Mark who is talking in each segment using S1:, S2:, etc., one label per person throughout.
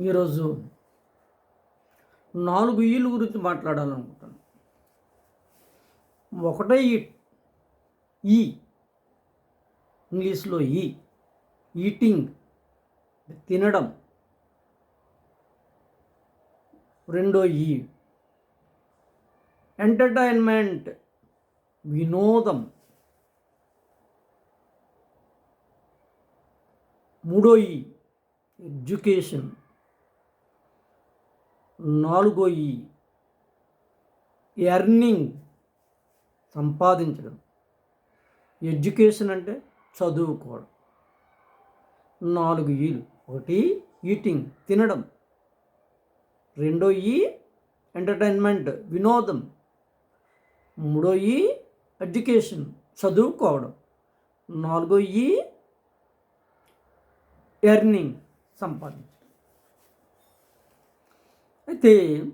S1: ఈరోజు నాలుగు ఈలు గురించి మాట్లాడాలనుకుంటాను ఒకటే ఈ ఈ ఇంగ్లీష్లో ఈ ఈటింగ్ తినడం. రెండో ఈ ఎంటర్టైన్మెంట్ వినోదం. మూడో ఈ ఎడ్యుకేషన్. నాలుగో ఈ ఎర్నింగ్ సంపాదించడం. ఎడ్యుకేషన్ అంటే చదువుకోవడం. నాలుగు ఈలు. ఒకటి ఈటింగ్ తినడం. రెండో ఈ ఎంటర్టైన్మెంట్ వినోదం. మూడో ఈ ఎడ్యుకేషన్ చదువుకోవడం. నాలుగో ఈ ఎర్నింగ్ సంపాదించడం. అయితే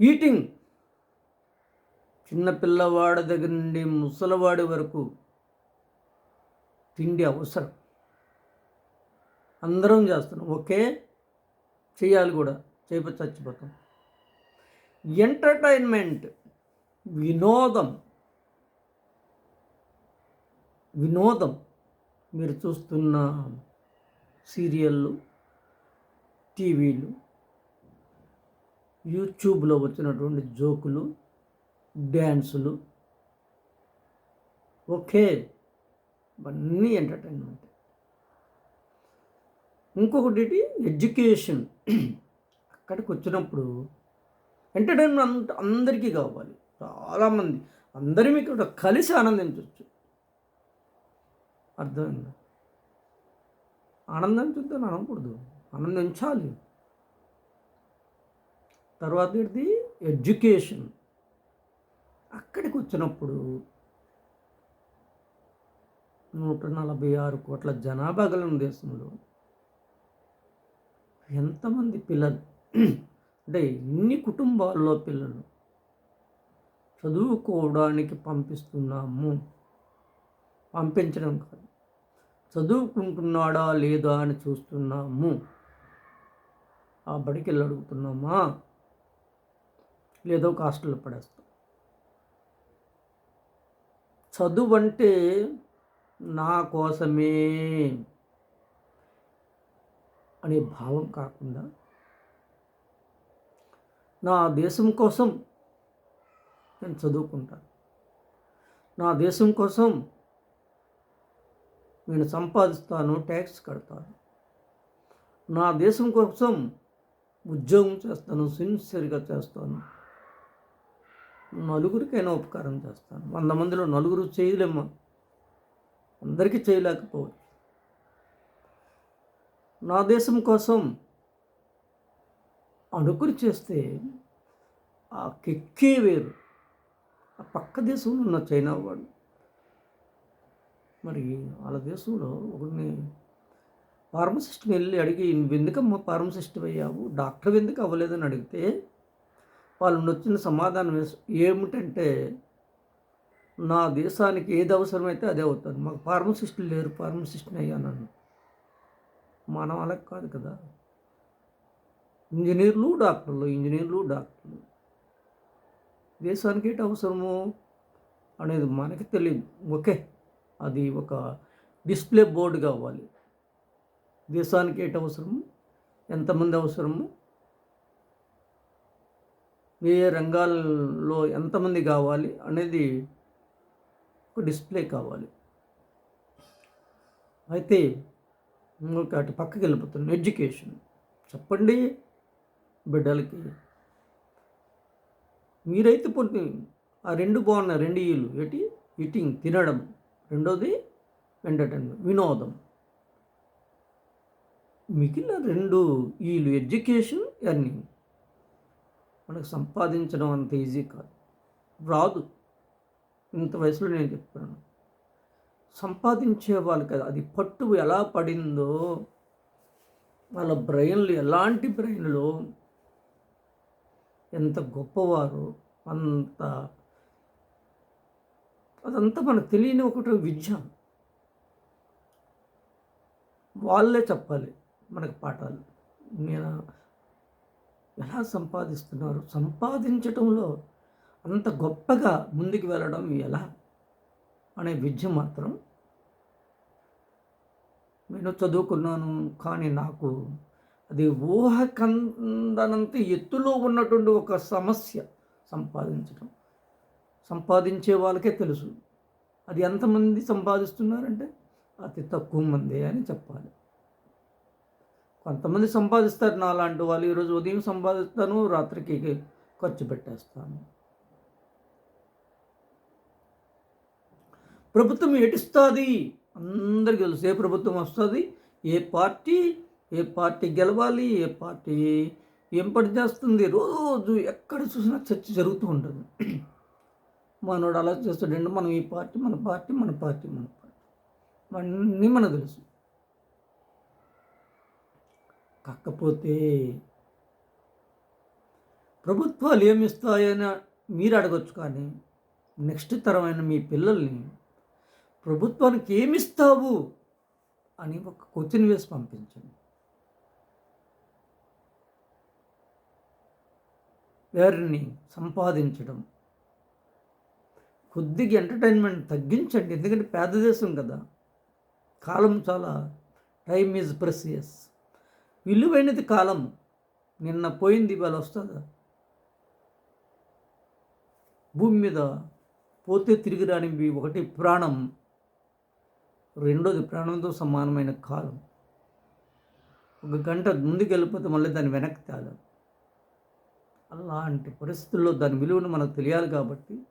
S1: ఈటింగ్ చిన్నపిల్లవాడి దగ్గర నుండి ముసలివాడి వరకు తిండి అవసరం. అందరం చేస్తున్నాం. ఓకే చేయాలి కూడా. చేప చచ్చిపోతాం. ఎంటర్టైన్మెంట్ వినోదం. వినోదం. మీరు చూస్తున్న సీరియళ్ళు టీవీలు యూట్యూబ్లో వచ్చినటువంటి జోకులు డ్యాన్సులు ఓకే ఇవన్నీ ఎంటర్టైన్మెంట్ ఇంకొకటి ఎడ్యుకేషన్. అక్కడికి వచ్చినప్పుడు ఎంటర్టైన్మెంట్ అందరికీ కావాలి. చాలామంది. అందరి మీకు కలిసి ఆనందించవచ్చు అర్థమైందా? ఆనందించొద్దని అనకూడదు. ఆనందించాలి తర్వాత ఏంటిది? ఎడ్యుకేషన్ అక్కడికి వచ్చినప్పుడు నూట నలభై ఆరు కోట్ల జనాభా గల దేశంలో ఎంతమంది పిల్లలు? అంటే ఇన్ని కుటుంబాల్లో పిల్లలు చదువుకోవడానికి పంపిస్తున్నాము. పంపించడం కాదు. చదువుకుంటున్నాడా లేదా అని చూస్తున్నాము. ఆ బడికి వెళ్ళి అడుగుతున్నామా? లేదో కాస్టల్లో హాస్టల్లో పడేస్తాం. చదువు అంటే నా కోసమే అనే భావం కాకుండా నా దేశం కోసం నేను చదువుకుంటాను. నా దేశం కోసం నేను సంపాదిస్తాను ట్యాక్స్ కడతాను. నా దేశం కోసం ఉద్యోగం చేస్తాను సిన్సియర్గా చేస్తాను. నలుగురికైనా ఉపకారం చేస్తాను. వంద మందిలో నలుగురు చేయలేమ్మా అందరికీ చేయలేకపోవచ్చు. నా దేశం కోసం అనుకుని చేస్తే ఆ కిక్కే వేరు. ఆ పక్క దేశంలో ఉన్న చైనా వాడు మరి వాళ్ళ దేశంలో ఒకరిని ఫార్మసిస్ట్ని వెళ్ళి అడిగి నువ్వు ఎందుకమ్మా ఫార్మసిస్ట్ అయ్యావు? డాక్టర్ ఎందుకు అవ్వలేదని అడిగితే వాళ్ళు వచ్చిన సమాధానం ఏమిటంటే నా దేశానికి ఏది అవసరమైతే అదే అవుతాను మాకు ఫార్మసిస్టులు లేరు ఫార్మసిస్ట్ని అయ్యానన్ను మనం అలా కాదు కదా. ఇంజనీర్లు డాక్టర్లు ఇంజనీర్లు డాక్టర్లు. దేశానికి ఏంటి అవసరము అనేది మనకి తెలియదు ఓకే. అది ఒక డిస్ప్లే బోర్డు కావాలి. దేశానికి ఏంటి అవసరము? ఎంతమంది అవసరము? ఏ రంగాల్లో ఎంతమంది కావాలి అనేది ఒక డిస్ప్లే కావాలి. అయితే అటు పక్కకి వెళ్ళిపోతున్నాను. ఎడ్యుకేషన్ చెప్పండి బిడ్డలకి. మీరైతే పొట్టి ఆ రెండు బాగున్నాయి రెండు ఈలు ఏంటి? ఈటింగ్ తినడం. రెండోది ఎంటర్టైన్మెంట్ వినోదం. మిగిలిన రెండు వీళ్ళు ఎడ్యుకేషన్ ఎర్నింగ్. మనకు సంపాదించడం అంత ఈజీ కాదు. రాదు. ఇంత వయసులో నేను చెప్తున్నాను. సంపాదించే వాళ్ళకి అది పట్టు ఎలా పడిందో వాళ్ళ బ్రెయిన్లు ఎలాంటి బ్రెయిన్లో ఎంత గొప్పవారు అంత అదంతా మనకు తెలియని ఒకటి విద్య. వాళ్ళే చెప్పాలి మనకు పాఠాలు. నేను ఎలా సంపాదిస్తున్నారు? సంపాదించటంలో అంత గొప్పగా ముందుకు వెళ్ళడం ఎలా? అనే విద్య మాత్రం నేను చదువుకున్నాను కానీ నాకు అది ఊహ కందనంత ఎత్తులో ఉన్నటువంటి ఒక సమస్య సంపాదించడం సంపాదించే వాళ్ళకే తెలుసు. అది ఎంతమంది సంపాదిస్తున్నారంటే అతి తక్కువ మంది అని చెప్పాలి. కొంతమంది సంపాదిస్తారు నాలాంటి వాళ్ళు ఈరోజు ఉదయం సంపాదిస్తాను రాత్రికి ఖర్చు పెట్టేస్తాను. ప్రభుత్వం ఏటిస్తుంది? అందరికీ తెలుసు ఏ ప్రభుత్వం వస్తుంది? ఏ పార్టీ ఏ పార్టీ గెలవాలి ఏ పార్టీ ఏం పని చేస్తుంది? రోజు ఎక్కడ చూసినా చర్చ జరుగుతూ ఉంటుంది. మనోడు అలా చేస్తాడండి మనం ఈ పార్టీ మన పార్టీ మన పార్టీ మన పార్టీ. అన్నీ మనకు తెలుసు. కాకపోతే ప్రభుత్వాలు ఏమి ఇస్తాయని మీరు అడగచ్చు కానీ నెక్స్ట్ తరమైన మీ పిల్లల్ని ప్రభుత్వానికి ఏమిస్తావు అని ఒక క్వశ్చన్ వేసి పంపించండి. వారిని సంపాదించడం కొద్దిగా ఎంటర్టైన్మెంట్ తగ్గించండి. ఎందుకంటే పేద దేశం కదా. కాలం చాలా టైమ్ ఈజ్ ప్రెసియస్ విలువైనది కాలం. నిన్న పోయింది ఇవాళ వస్తుందా? భూమి మీద పోతే తిరిగి రానివి ఒకటి ప్రాణం. రెండోది ప్రాణంతో సమానమైన కాలం. ఒక గంట ముందుకు వెళ్ళిపోతే మళ్ళీ దాన్ని వెనక్కి తేలం. అలాంటి పరిస్థితుల్లో దాని విలువను మనకు తెలియాలి కాబట్టి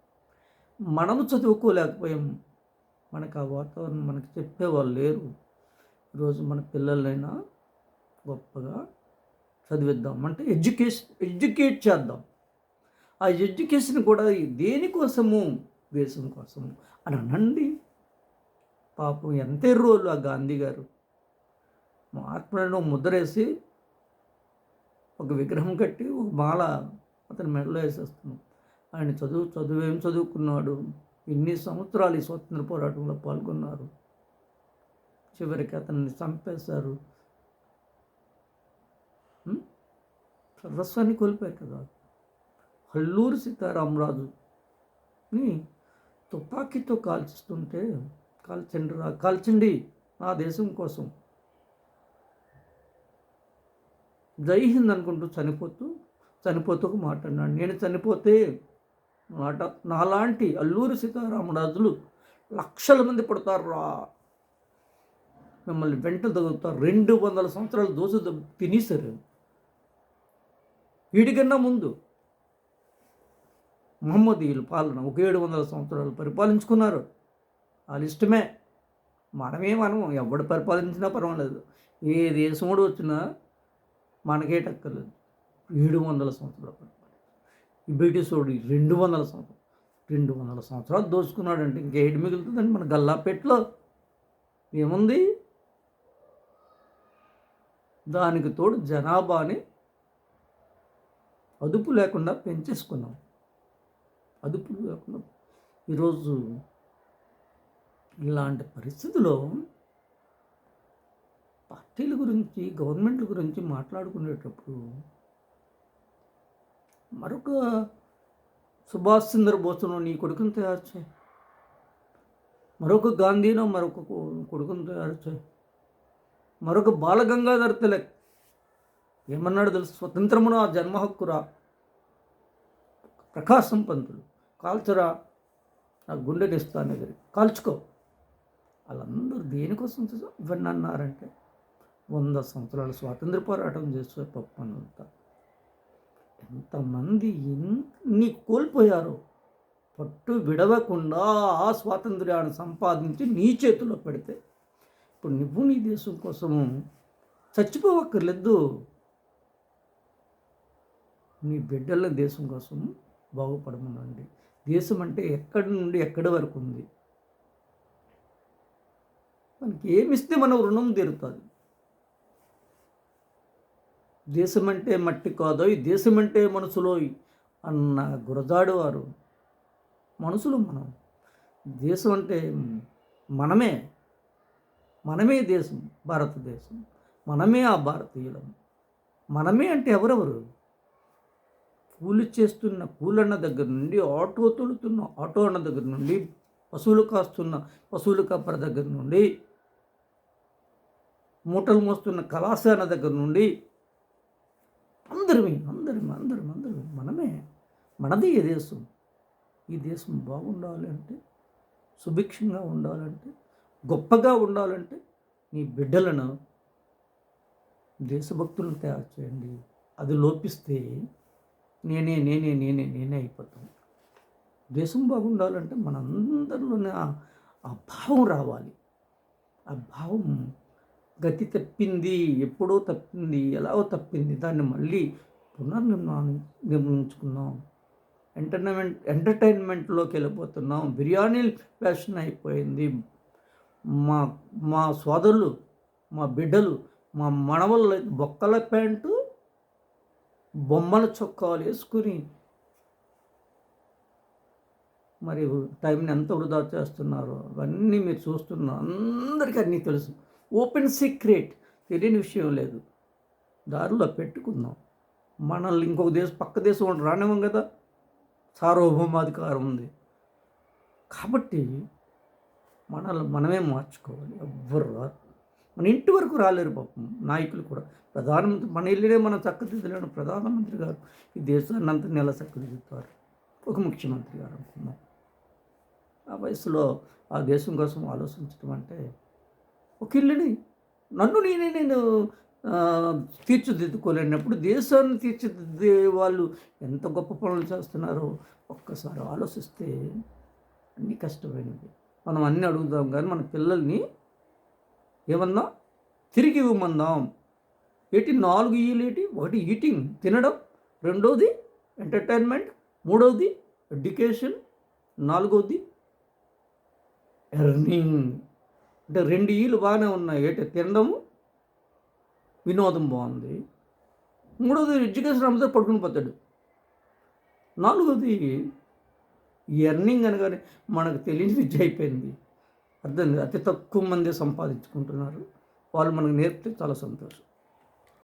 S1: మనము చదువుకోలేకపోయాం మనకు ఆ వాతావరణం మనకి చెప్పేవాళ్ళు లేరు. ఈరోజు మన పిల్లలైనా గొప్పగా చదివిద్దాం. అంటే ఎడ్యుకేషన్ ఎడ్యుకేట్ చేద్దాం. ఆ ఎడ్యుకేషన్ కూడా దేనికోసము దేశం కోసము. అని అనండి. పాపం ఎంత రోజులు ఆ గాంధీ గారు. మహాత్ములను ముద్రేసి ఒక విగ్రహం కట్టి ఒక మాల అతని మెడలో వేసేస్తున్నాం ఆయన చదువు చదువు ఏం చదువుకున్నాడు? ఎన్ని సంవత్సరాలు ఈ స్వతంత్ర పోరాటంలో పాల్గొన్నారు? చివరికి అతన్ని చంపేశారు. సర్వస్వాన్ని కోల్పోయారు కదా. అల్లూరు సీతారామరాజుని తుపాకీతో కాల్చిస్తుంటే కాల్చండి రా కాల్చండి నా దేశం కోసం. జై హింద్ అనుకుంటూ చనిపోతూ చనిపోతూ ఒక మాట అన్నాడు. నేను చనిపోతే మాట. నాలాంటి అల్లూరి సీతారామరాజులు లక్షల మంది పడతారు రా మిమ్మల్ని వెంట తగ్గుతారు రెండు వందల సంవత్సరాలు దోశ తినేశారు. వీడికన్నా ముందు మహమ్మదీయులు పాలన ఒక ఏడు వందల సంవత్సరాలు పరిపాలించుకున్నారు. వాళ్ళ ఇష్టమే మనమే మనం ఎవడు పరిపాలించినా పర్వాలేదు. ఏ దేశముడు వచ్చినా మనకే టక్కర్లేదు. ఏడు వందల సంవత్సరాలు. బ్రిటిష్ వాడు రెండు వందల సంవత్సరం రెండు వందల సంవత్సరాలు దోచుకున్నాడంటే ఏడు మిగులుతుందండి మన గల్లాపెట్లో. ఏముంది? దానికి తోడు జనాభాని అదుపు లేకుండా పెంచేసుకున్నాం. అదుపు లేకుండా. ఈరోజు ఇలాంటి పరిస్థితిలో పార్టీల గురించి గవర్నమెంట్ల గురించి మాట్లాడుకునేటప్పుడు మరొక సుభాష్ చంద్రబోస్ను నీ కొడుకుని తయారు చేయి. మరొక గాంధీనో మరొక కొడుకుని తయారు చేయి. మరొక బాలగంగాధర్ తిలక్. ఏమన్నాడు తెలుసు? స్వతంత్రమున ఆ జన్మ హక్కురా. ప్రకాశం పంతులు. కాల్చరా? నా గుండెనిస్తాను ఎదురు కాల్చుకో. వాళ్ళందరూ దేనికోసం ఇవన్నీ అన్నారంటే వంద సంవత్సరాలు స్వాతంత్ర పోరాటం చేస్తారు పప్పు అంతా ఎంతమంది ఎన్ని కోల్పోయారో. పట్టు విడవకుండా ఆ స్వాతంత్ర్యాన్ని సంపాదించి నీ చేతిలో పెడితే. ఇప్పుడు నువ్వు నీ దేశం కోసము చచ్చిపోవక్కర్లేదు. నీ బిడ్డల దేశం కోసం బాగుపడమనండి. దేశం అంటే ఎక్కడి నుండి ఎక్కడి వరకు ఉంది? మనకి ఏమిస్తే మన రుణం తీరుతుంది. దేశమంటే మట్టి కాదో ఈ దేశం మనసులో అన్న గురజాడు వారు మనసులు మనం. దేశం అంటే మనమే. మనమే దేశం భారతదేశం. మనమే ఆ భారతీయులం. మనమే అంటే ఎవరెవరు? కూలి చేస్తున్న కూలన్న దగ్గర నుండి ఆటో తొలుతున్న ఆటో అన్న దగ్గర నుండి పశువులు కాస్తున్న పశువుల కప్పర దగ్గర నుండి మూటలు మోస్తున్న కళాశాల దగ్గర నుండి అందరిమి అందరం అందరం అందరం మనమే మనది ఈ దేశం. ఈ దేశం బాగుండాలి అంటే సుభిక్షంగా ఉండాలంటే గొప్పగా ఉండాలంటే నీ బిడ్డలను దేశభక్తులను తయారు చేయండి. అది లోపిస్తే నేనే నేనే నేనే నేనే అయిపోతాను. దేశం బాగుండాలంటే మనందరిలోనే ఆ భావం రావాలి. ఆ భావం గతి తప్పింది ఎప్పుడో తప్పింది ఎలాగో తప్పింది దాన్ని మళ్ళీ పునర్నిర్మాణం నిర్మించుకున్నాం ఎంటర్టైన్మెంట్ ఎంటర్టైన్మెంట్లోకి వెళ్ళిపోతున్నాం. బిర్యానీ ఫ్యాషన్ అయిపోయింది. మా మా సోదరులు మా బిడ్డలు మా మనవళ్ళు బొక్కల ప్యాంటు బొమ్మల చొక్కాలు వేసుకుని మరి టైంని ఎంత వృధా చేస్తున్నారో అవన్నీ మీరు చూస్తున్నారు అందరికీ అన్నీ తెలుసు. ఓపెన్ సీక్రెట్ తెలియని విషయం లేదు. దారిలో పెట్టుకుందాం. మనల్ని ఇంకొక దేశం పక్క దేశం వాడు రానివ్వం కదా. సార్వభౌమాధికారం ఉంది. కాబట్టి మనల్ని మనమే మార్చుకోవాలి. ఎవ్వరు రారు మన ఇంటి వరకు రాలేరు పాపం. నాయకులు కూడా. ప్రధానమంత్రి మన ఇల్లునే మనం చక్కదిద్దలేను ప్రధానమంత్రి గారు ఈ దేశాన్ని అంత నెల చక్కదిద్దుతారు. ఒక ముఖ్యమంత్రి గారు అనుకున్నాం ఆ వయసులో ఆ దేశం కోసం ఆలోచించడం అంటే ఒక ఇల్లుని నన్ను నేనే నేను తీర్చిదిద్దుకోలేనప్పుడు దేశాన్ని తీర్చిదిద్దే వాళ్ళు ఎంత గొప్ప పనులు చేస్తున్నారో ఒక్కసారి ఆలోచిస్తే అన్నీ కష్టమైనవి. మనం అన్నీ అడుగుదాం కానీ మన పిల్లల్ని ఏమన్నా తిరిగి ఇవ్వమందాం. ఏటి నాలుగు ఈలేటి ఒకటి ఈటింగ్ తినడం రెండోది ఎంటర్టైన్మెంట్ మూడవది ఎడ్యుకేషన్ నాలుగవది ఎర్నింగ్. అంటే రెండు ఈలు బాగానే ఉన్నాయి. ఏంటి? తినడము వినోదం బాగుంది. మూడవది ఎడ్యుకేషన్ అమ్మితే పడుకుని పోతాడు. నాలుగవది ఎర్నింగ్ అనగానే మనకు తెలియని విద్య అయిపోయింది. అర్థం అతి తక్కువ మంది సంపాదించుకుంటున్నారు. వాళ్ళు మనకు నేర్పితే చాలా సంతోషం.